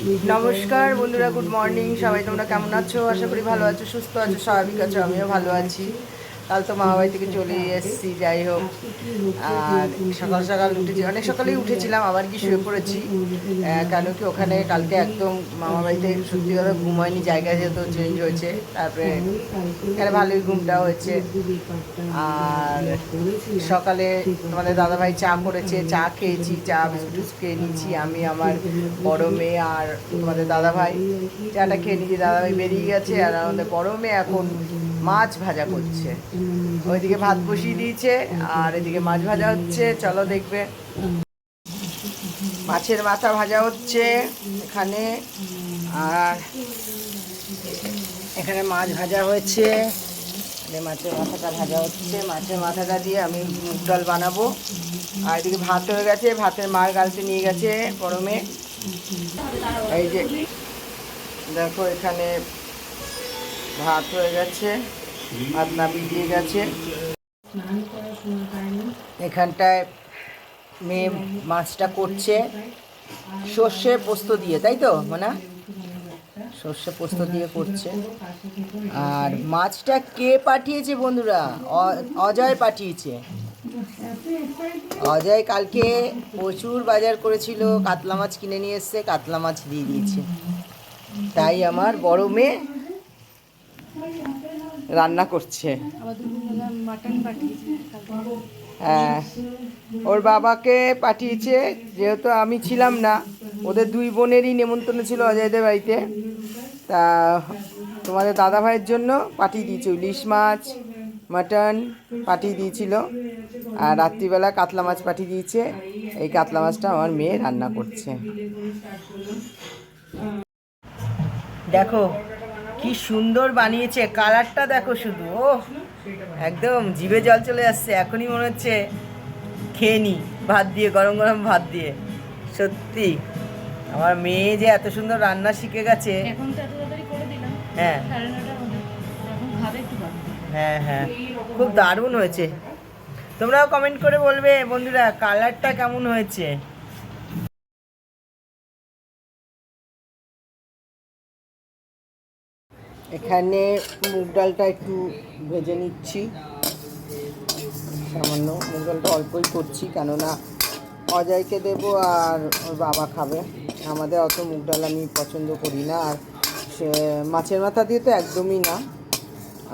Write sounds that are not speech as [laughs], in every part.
নমস্কার বন্ধুরা good morning সবাই তোমরা কেমন আছো? আশা করি ভালো আছো, সুস্থ আছো, স্বাভাবিক আছো, আমিও ভালো আছি। কাল তো মামা বাড়ি থেকে চলে এসেছি, যাই হোক। আর সকাল সকাল উঠেছি, অনেক সকালেই উঠেছিলাম, আবার কি শুয়ে পড়েছি। কেন কি ওখানে কালকে একদম মামা বাড়িতে সত্যি কথা ঘুম হয়নি জায়গা যেহেতু চেঞ্জ হয়েছে, তারপরে এখানে ভালোই ঘুমটা হয়েছে। আর সকালে তোমাদের দাদাভাই চা করেছে, চা খেয়েছি, চা বিস্কুট খেয়ে নিয়েছি, আমি, আমার বড় মেয়ে আর তোমাদের দাদাভাই। চাটা খেয়ে নিয়েছি দাদাভাই বেরিয়ে গেছে, আর আমাদের বড় মেয়ে এখন মাছ ভাজা করছে। ওইদিকে ভাত বসিয়ে দিয়েছে, আর এদিকে মাছ ভাজা হচ্ছে। চলো দেখবে। মাছের মাথা ভাজা হচ্ছে এখানে। আর এখানে মাছ ভাজা হয়েছে। মাছের মাথাটা ভাজা হচ্ছে। মাছের মাথাটা দিয়ে আমি মুগ ডাল বানাবো। আর এদিকে ভাত হয়ে গেছে। ভাতের মার গালতে নিয়ে গেছে গরমে। এই যে দেখো এখানে ভাত হয়ে গেছে ভাত না ভিজিয়ে গেছে। এখানটায় মেয়ে মাছটা করছে। সর্ষে পোস্ত দিয়ে, তাই তো মানে? সর্ষে পোস্ত দিয়ে করছে। আর মাছটা কে পাঠিয়েছে বন্ধুরা? অজয় পাঠিয়েছে। অজয় কালকে প্রচুর বাজার করেছিল, কাতলা মাছ কিনে নিয়ে এসছে, কাতলা মাছ দিয়ে দিয়েছে। তাই আমার বড় মেয়ে রান্না করছে। হ্যাঁ ওর বাবাকে পাঠিয়েছে, যেহেতু আমি ছিলাম না, ওদের দুই বোনেরই নেমন্তন্ন ছিল অজয়দের বাড়িতে। তা তোমাদের দাদা ভাইয়ের জন্য পাঠিয়ে দিয়েছে, ইলিশ মাছ, মাটন পাঠিয়ে দিয়েছিল, আর রাত্রিবেলা কাতলা মাছ পাঠিয়ে দিয়েছে। এই কাতলা মাছটা আমার মেয়ে রান্না করছে। দেখো কি সুন্দর বানিয়েছে কালারটা দেখো শুধু ও একদম জিভে জল চলে আসছে এখনই মনে হচ্ছে খেয়ে নি ভাত দিয়ে গরম গরম ভাত দিয়ে সত্যি আমার মেয়ে যে এত সুন্দর রান্না শিখে গেছে। হ্যাঁ। হ্যাঁ হ্যাঁ খুব দারুণ হয়েছে। তোমরাও কমেন্ট করে বলবে বন্ধুরা কালারটা কেমন হয়েছে? এখানে মুগ ডালটা একটু ভেজে নিচ্ছি। সামান্য মুগ ডালটা অল্পই করছি, কেননা অজয়কে দেবো আর ওর বাবা খাবে। আমাদের অত মুগ ডাল আমি পছন্দ করি না, আর সে মাছের মাথা দিয়ে তো একদমই না।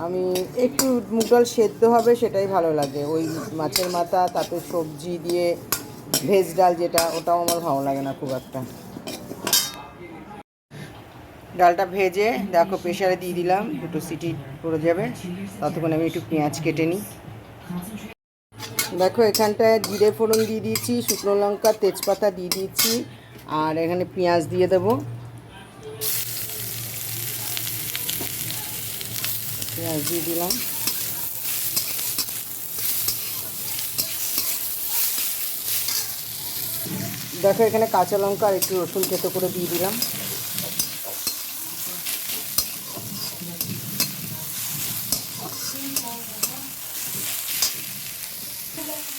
আমি একটু মুগ ডাল সেদ্ধ হবে সেটাই ভালো লাগে। ওই মাছের মাথা তাতে সবজি দিয়ে ভেজ ডাল যেটা, ওটাও আমার ভালো লাগে না খুব একটা। ডালটা ভেজে, দেখো প্রেশারে দিয়ে দিলাম, দুটো সিটি পড়ে যাবে, ততক্ষণ আমি একটু পেঁয়াজ কেটে নিই। দেখো এখানটায় জিরে ফোড়ন দিয়ে দিয়েছি, শুকনো লঙ্কা, তেজপাতা দিয়ে দিয়েছি, আর এখানে পেঁয়াজ দিয়ে দেবো। পেঁয়াজ দিয়ে দিলাম। দেখো এখানে কাঁচা লঙ্কা আর একটু রসুন থেতো করে দিয়ে দিলাম।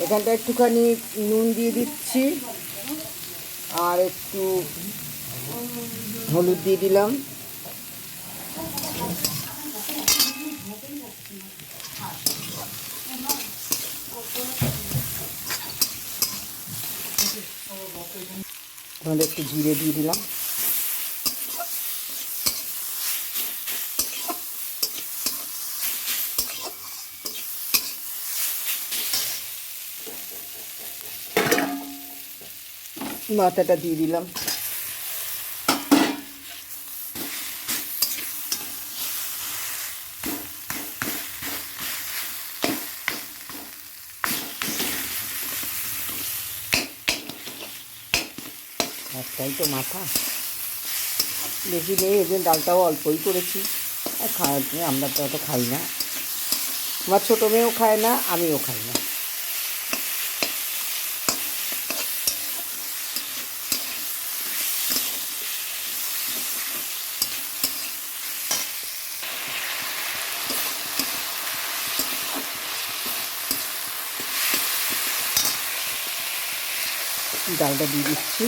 এখানটা একটুখানি নুন দিয়ে দিচ্ছি। আর একটু হলুদ দিয়ে দিলাম। তাহলে একটু জিরে দিয়ে দিলাম। মাথাটা দিয়ে দিলাম। একটাই তো মাথা। বেশি নেই, এই জন্য ডালটাও অল্পই করেছি। আর খাওয়ার আমরা তো অত খাই না। আমার ছোটো মেয়েও খায় না, আমিও খাই না। ডালটা দিয়ে দিচ্ছি।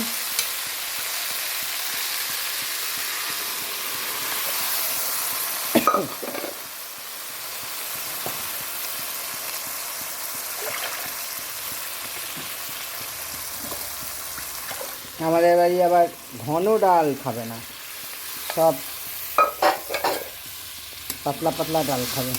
আমাদের বাড়ি আবার ঘন ডাল খাবে না, সব পাতলা পাতলা ডাল খাবে।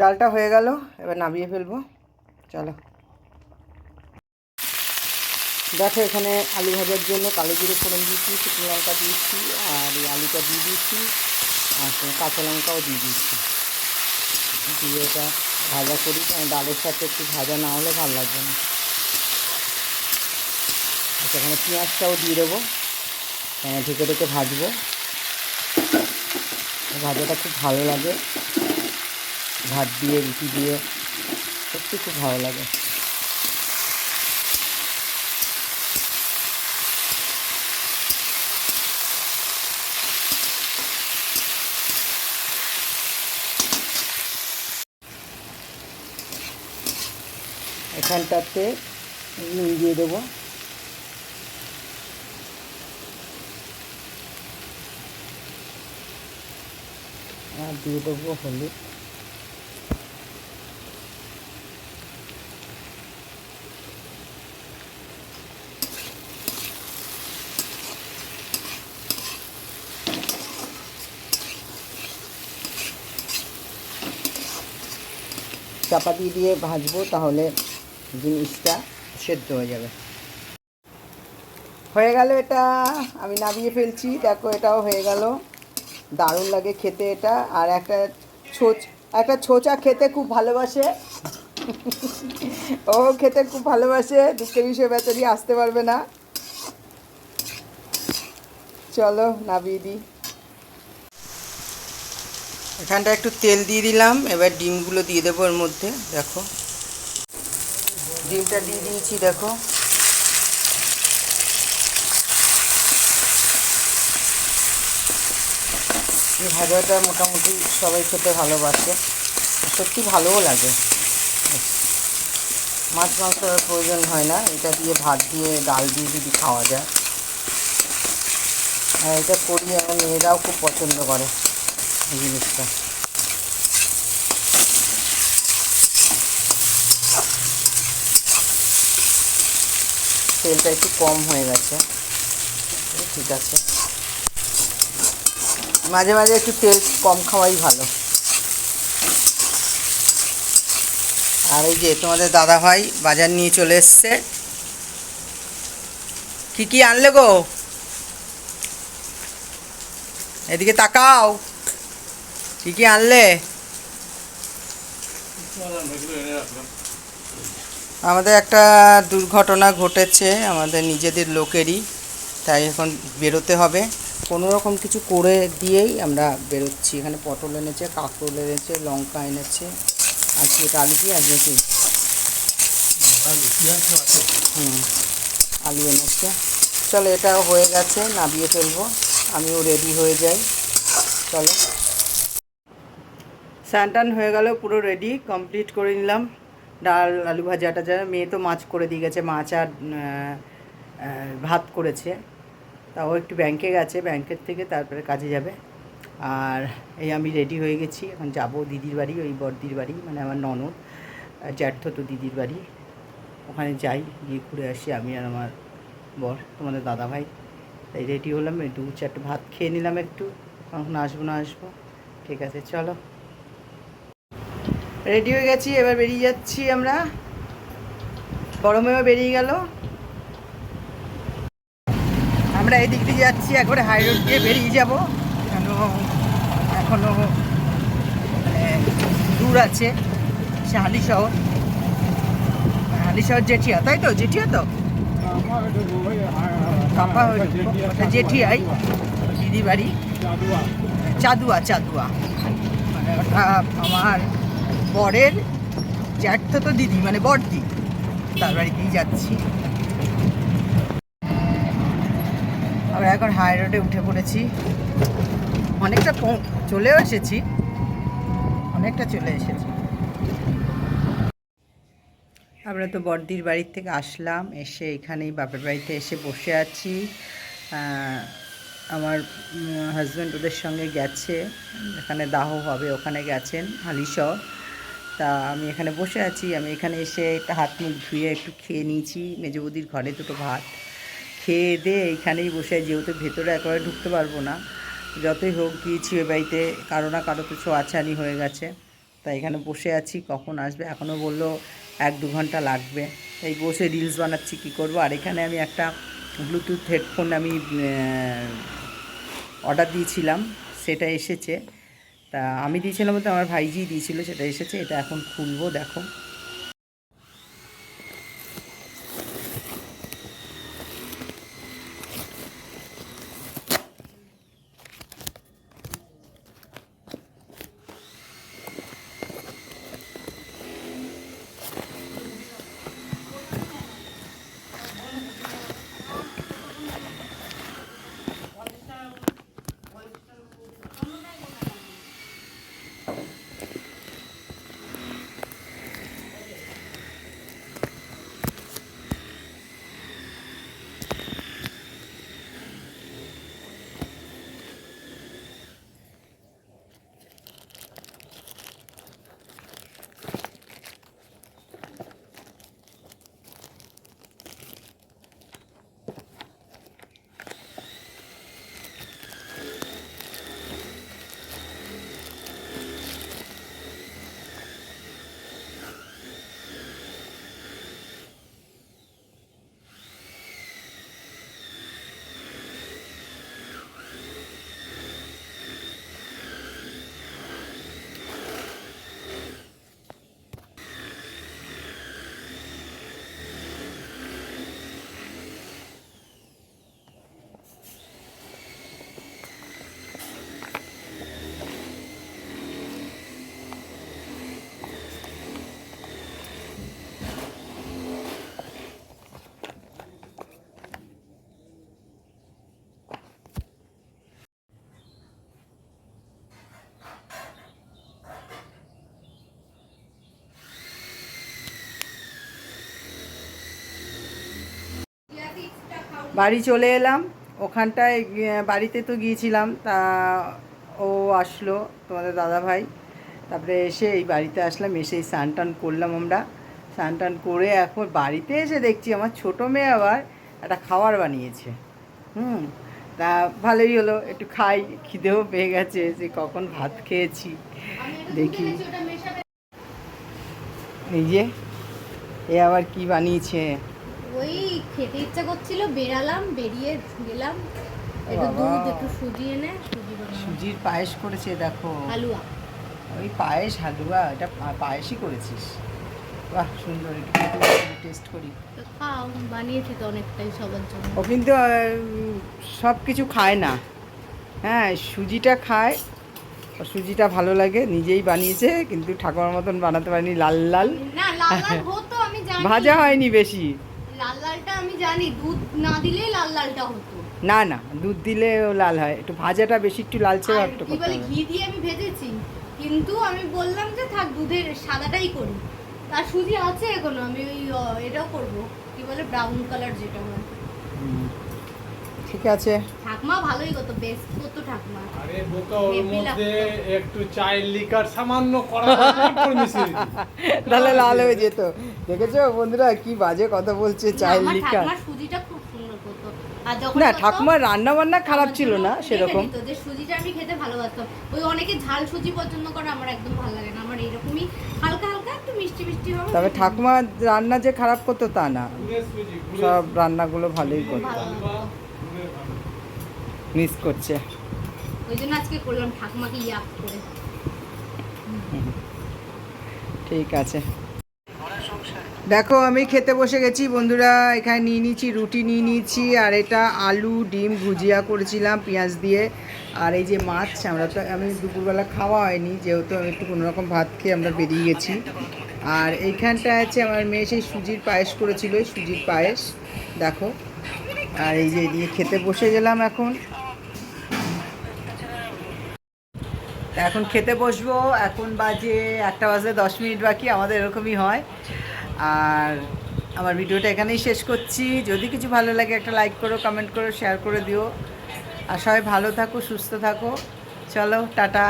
ডালটা হয়ে গেল, এবার নামিয়ে ফেলব। চলো। দেখো, এখানে আলু ভাজার জন্য কালো জিরে ফোড়ন দিয়েছি, শুকনো লঙ্কা দিয়েছি, আর এই আলুটা দিয়ে দিয়েছি, আর কাঁচা লঙ্কাও দিয়ে দিয়েছি। দিয়ে এটা ভাজা করি ডালের সাথে একটু ভাজা না হলে ভালো লাগবে না। আচ্ছা এখানে পেঁয়াজটাও দিয়ে দেবো। ঢেকে ঢেকে ভাজবো। ভাজাটা খুব ভালো লাগে। ভাত দিয়ে, রুটি দিয়ে, সত্যি খুব ভালো লাগে। এখানটাতে নুন দিয়ে দেবো। আর দিয়ে দেবো হলুদ। চাপা দিয়ে দিয়ে ভাজবো, তাহলে জিনিসটা সেদ্ধ হয়ে যাবে। হয়ে গেল এটা, আমি নামিয়ে ফেলছি। দেখো, এটাও হয়ে গেল। দারুণ লাগে খেতে এটা। আর একটা ছোচ, একটা ছোচা খেতে খুব ভালোবাসে। ও খেতে খুব ভালোবাসে। দুঃখের বিষয়ে, বেচারি আসতে পারবে না। চলো, নামিয়ে দিই। এখানটা একটু তেল দিয়ে দিলাম, এবার ডিমগুলো দিয়ে দেবো এর মধ্যে, দেখো। ডিমটা দিয়ে দিয়েছি, দেখো। এই ভাজাটা মোটামুটি সবাই খেতে ভালোবাসে সত্যি ভালোও লাগে। মাছ মাংসের প্রয়োজন হয় না, এটা দিয়ে ভাত দিয়ে, ডাল দিয়ে যদি খাওয়া যায়। আর এটা করি আমার মেয়েরাও খুব পছন্দ করে। জিনিসটা। তেলটা একটু কম হয়ে গেছে। ঠিক আছে। মাঝে মাঝে একটু তেল কম খাওয়াই ভালো। আর এই যে তোমাদের দাদা ভাই বাজার নিয়ে চলে এসছে। কি কি আনলে গো? এদিকে তাকাও। কি কি আনলে? আমাদের একটা দুর্ঘটনা ঘটেছে, আমাদের নিজেদের লোকেরই, তাই এখন বেরোতে হবে। কোনো রকম কিছু করে দিয়েই আমরা বেরোচ্ছি। এখানে পটল এনেছে, কাঁকরোল এনেছে, লঙ্কা এনেছে, আজকে আলু কি, আজকে কি? হুম, আলু এনেছে। চলো, এটা হয়ে গেছে, নাবিয়ে ফেলব। আমিও রেডি হয়ে যাই। চলো। স্যান্টান হয়ে গেল, পুরো রেডি কমপ্লিট করে নিলাম। ডাল, আলু ভাজা টাজা মেয়ে তো মাছ করে দিয়ে গেছে, মাছ আর ভাত করেছে। তাও একটু ব্যাংকে গেছে ব্যাংকের থেকে তারপরে কাজে যাবে। আর এই আমি রেডি হয়ে গেছি, এখন যাব দিদির বাড়ি, ওই বড়দির বাড়ি মানে আমার ননদ, আর জ্যাঠতো তো দিদির বাড়ি। ওখানে যাই, গিয়ে ঘুরে আসি, আমি আর আমার বর, তোমাদের দাদা ভাই। তাই রেডি হলাম দু চারটে ভাত খেয়ে নিলাম একটু। কখন আসব না আসব। ঠিক আছে, চলো। রেডি হয়ে গেছি, এবার বেরিয়ে যাচ্ছি আমরা। মেয়েও বেরিয়ে গেল। আমরা এদিক দিয়ে যাচ্ছি, একবারে হাই রোড দিয়ে বেরিয়ে যাব। কেন এখনও মানে দূর আছে, সে হালি শহর হালি শহর জেঠিয়া, তাই তো? জেঠিয়া তো? জেঠিয়াই দিদি বাড়ি চাদুয়া চাদুয়া। মানে আমার বরের জ্যাঠতো তো দিদি মানে বড়দি তার বাড়িতেই যাচ্ছি। আমরা এখন হাই রোডে উঠে পড়েছি। অনেকটা চলেও এসেছি। অনেকটা চলে এসেছি। আমরা তো বড়দির বাড়ির থেকে আসলাম, এসে এখানেই বাপের বাড়িতে এসে বসে আছি। আমার হাজব্যান্ড ওদের সঙ্গে গেছে। এখানে দাহ হবে, ওখানে গেছেন হালিশহর তা আমি এখানে বসে আছি। আমি এখানে এসে একটা হাত মুখ ধুয়ে একটু খেয়ে নিয়েছি। মেজবুদির ঘরে দুটো ভাত। খেয়ে দিয়ে এইখানেই বসে যেহেতু ভেতরে একেবারে ঢুকতে পারব না। যতই হোক গিয়েছি ওই বাড়িতে, কারও না কারও কিছু ছোঁয়াছানি হয়ে গেছে। তাই এখানে বসে আছি, কখন আসবে? এখনও বলল এক দু ঘণ্টা লাগবে। তাই বসে রিলস বানাচ্ছি, কী করব? আর এখানে আমি একটা ব্লুটুথ হেডফোন আমি অর্ডার দিয়েছিলাম। সেটা এসেছে। তা আমি দিয়েছিলাম বলতে আমার ভাইজি দিয়েছিল সেটা এসেছে এটা এখন খুলবো দেখো। বাড়ি চলে এলাম। ওখানটায় বাড়িতে তো গিয়েছিলাম, তা ও আসলো, তোমাদের দাদা ভাই তারপরে এসে এই বাড়িতে আসলাম, এসে এই স্নান টান করলাম আমরা। স্নান টান করে এখন বাড়িতে এসে দেখছি আমার ছোটো মেয়ে আবার একটা খাবার বানিয়েছে। হুম, তা ভালোই হলো, একটু খাই, খিদেও পেয়ে গেছে যে কখন ভাত খেয়েছি, দেখি। এই যে, এ আবার কি বানিয়েছে? ওই খেতে ইচ্ছা করছিল বেরালাম বেরিয়ে গেলাম। একটু। দুধ একটু সুজি এনে সুজি সুজির পায়েস করেছে দেখো। হালুয়া। ওই পায়েস হালুয়া এটা পায়েসই করেছিস। বাহ সুন্দর একটু টেস্ট করি। তো খাও বানিয়েছি তো অনেকটাই সবার জন্য। ও কিন্তু সব কিছু খায় না। হ্যাঁ সুজিটা খায় সুজিটা ভালো লাগে নিজেই বানিয়েছে কিন্তু ঠাকুমার মতন বানাতে পারেনি লাল লাল। [laughs] ভাজা হয়নি বেশি। লাল লালটা আমি জানি দুধ না দিলেই লাল লালটা হতো। না না দুধ দিলে লাল হয়। একটু ভাজাটা বেশি একটু লালচে কি করতে বলে হবে। ঘি দিয়ে আমি ভেজেছি কিন্তু আমি বললাম যে থাক দুধের সাদাটাই করি। তার সুজি আছে এখনও আমি ওই এটাও করব। কি বলে ব্রাউন কালার যেটা হয়। ঠিক আছে। ঠাকমা ভালোই করতো বেস্ট করতো ঠাকমা। আরে বোকা ওর মধ্যে একটু চায়ের লিকার সামান্য করা। [laughs] তাহলে লাল হয়ে যেত। দেখেছ বন্ধুরা কি বাজে কথা বলছে চায়ের লিকার। সুজিটা খুব সুন্দর করতো। না ঠাকুমার রান্না বান্না খারাপ ছিল না সেরকম। যে সুজিটা আমি খেতে ভালোবাসতাম। ওই অনেকে ঝাল সুজি পছন্দ করে আমার একদম ভালো লাগে না। আমার এরকমই হালকা হালকা একটু মিষ্টি মিষ্টি হবে তবে ঠাকুমা রান্না যে খারাপ করতো তা না। সব রান্নাগুলো ভালোই করতো ভালো হালুয়া, লাগতো। গুড়ের হালুয়া। মিস করছে। ওই জন্য আজকে করলাম ঠাকুমাকে ইয়াক করে। ঠিক আছে। দেখো আমি খেতে বসে গেছি। বন্ধুরা এখানে নিয়ে নিয়েছি রুটি নিয়ে নিয়েছি আর এটা আলু ডিম ভুজিয়া করেছিলাম পেঁয়াজ দিয়ে। আর এই যে মাছ আমরা তো আমি দুপুরবেলা খাওয়া হয়নি যেহেতু আমি একটু কোনোরকম ভাত খেয়ে আমরা বেরিয়ে গেছি। আর এইখানটা আছে আমার মেয়ে সেই সুজির পায়েস করেছিল সুজির পায়েস। দেখো আর এই যে দিয়ে খেতে বসে গেলাম এখন তা এখন খেতে বসবো, এখন বাজে একটা বাজে দশ মিনিট বাকি, আমাদের এরকমই হয়। আর আমার ভিডিওটা এখানেই শেষ করছি। যদি কিছু ভালো লাগে একটা লাইক করো কমেন্ট করো শেয়ার করে দিও। আর সবাই ভালো থাকো, সুস্থ থাকো। চলো, টাটা।